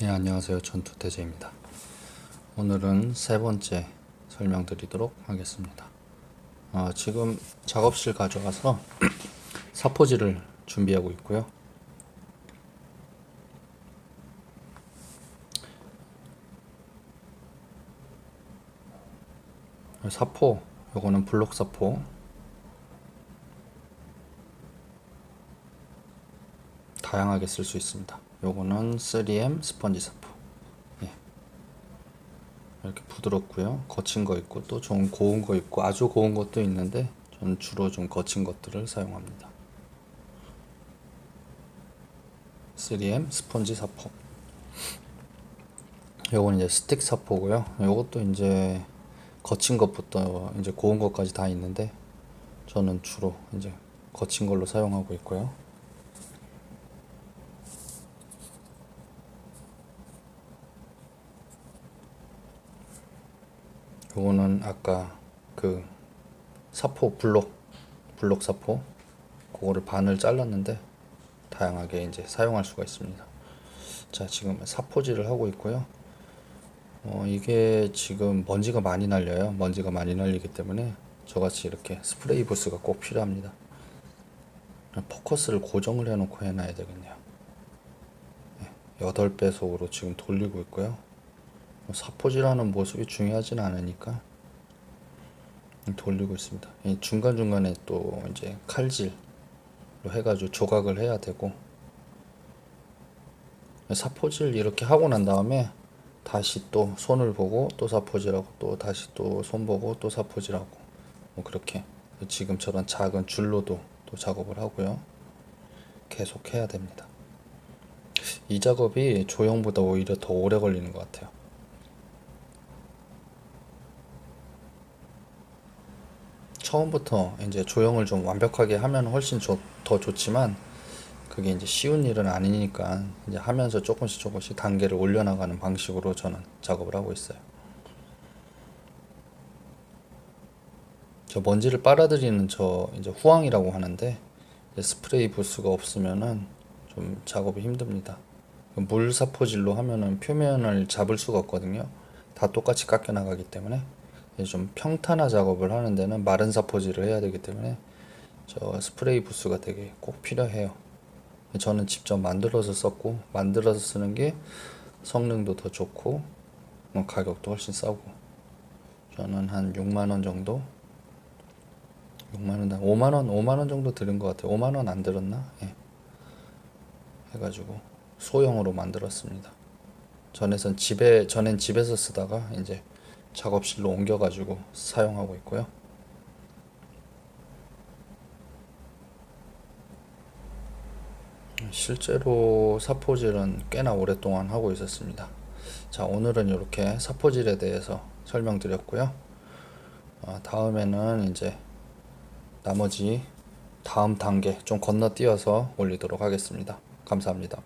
네, 안녕하세요. 전투태제입니다. 오늘은 세 번째 설명드리도록 하겠습니다. 아, 지금 작업실 가져가서 사포질을 준비하고 있고요. 사포, 요거는 블록 사포. 다양하게 쓸 수 있습니다. 요거는 3M 스펀지 사포. 예. 이렇게 부드럽고요. 거친 거 있고 또 좀 고운 거 있고 아주 고운 것도 있는데 저는 주로 좀 거친 것들을 사용합니다. 3M 스펀지 사포. 요건 이제 스틱 사포고요. 요것도 이제 거친 것부터 이제 고운 것까지 다 있는데 저는 주로 이제 거친 걸로 사용하고 있고요. 요거는 아까 그 사포 블록 블록 사포 그거를 반을 잘랐는데 다양하게 이제 사용할 수가 있습니다. 자 지금 사포질을 하고 있고요. 어 이게 지금 먼지가 많이 날려요. 먼지가 많이 날리기 때문에 저같이 이렇게 스프레이 부스가 꼭 필요합니다. 포커스를 고정을 해 놓고 해놔야 되겠네요. 8배속으로 지금 돌리고 있고요. 사포질하는 모습이 중요하진 않으니까 돌리고 있습니다. 중간 중간에 또 이제 칼질로 해가지고 조각을 해야 되고 사포질 이렇게 하고 난 다음에 다시 또 손을 보고 또 사포질하고 또 다시 또 손 보고 또 사포질하고 뭐 그렇게 지금처럼 작은 줄로도 또 작업을 하고요. 계속 해야 됩니다. 이 작업이 조형보다 오히려 더 오래 걸리는 것 같아요. 처음부터 이제 조형을 좀 완벽하게 하면 훨씬 좋, 더 좋지만 그게 이제 쉬운 일은 아니니까 이제 하면서 조금씩 조금씩 단계를 올려나가는 방식으로 저는 작업을 하고 있어요. 저 먼지를 빨아들이는 저 이제 후황이라고 하는데 스프레이 부스가 없으면은 좀 작업이 힘듭니다. 물 사포질로 하면은 표면을 잡을 수가 없거든요. 다 똑같이 깎여 나가기 때문에 좀 평탄화 작업을 하는 데는 마른 사포질을 해야 되기 때문에 저 스프레이 부스가 되게 꼭 필요해요. 저는 직접 만들어서 썼고 만들어서 쓰는 게 성능도 더 좋고 뭐 가격도 훨씬 싸고 저는 한 6만 원 정도 6만 원, 5만 원, 5만 원 정도 들은 것 같아요. 5만 원 안 들었나? 예. 해가지고 소형으로 만들었습니다. 전에선 집에 전엔 집에서 쓰다가 이제 작업실로 옮겨가지고 사용하고 있고요. 실제로 사포질은 꽤나 오랫동안 하고 있었습니다. 자, 오늘은 이렇게 사포질에 대해서 설명드렸고요. 어, 다음에는 이제 나머지 다음 단계 좀 건너뛰어서 올리도록 하겠습니다. 감사합니다.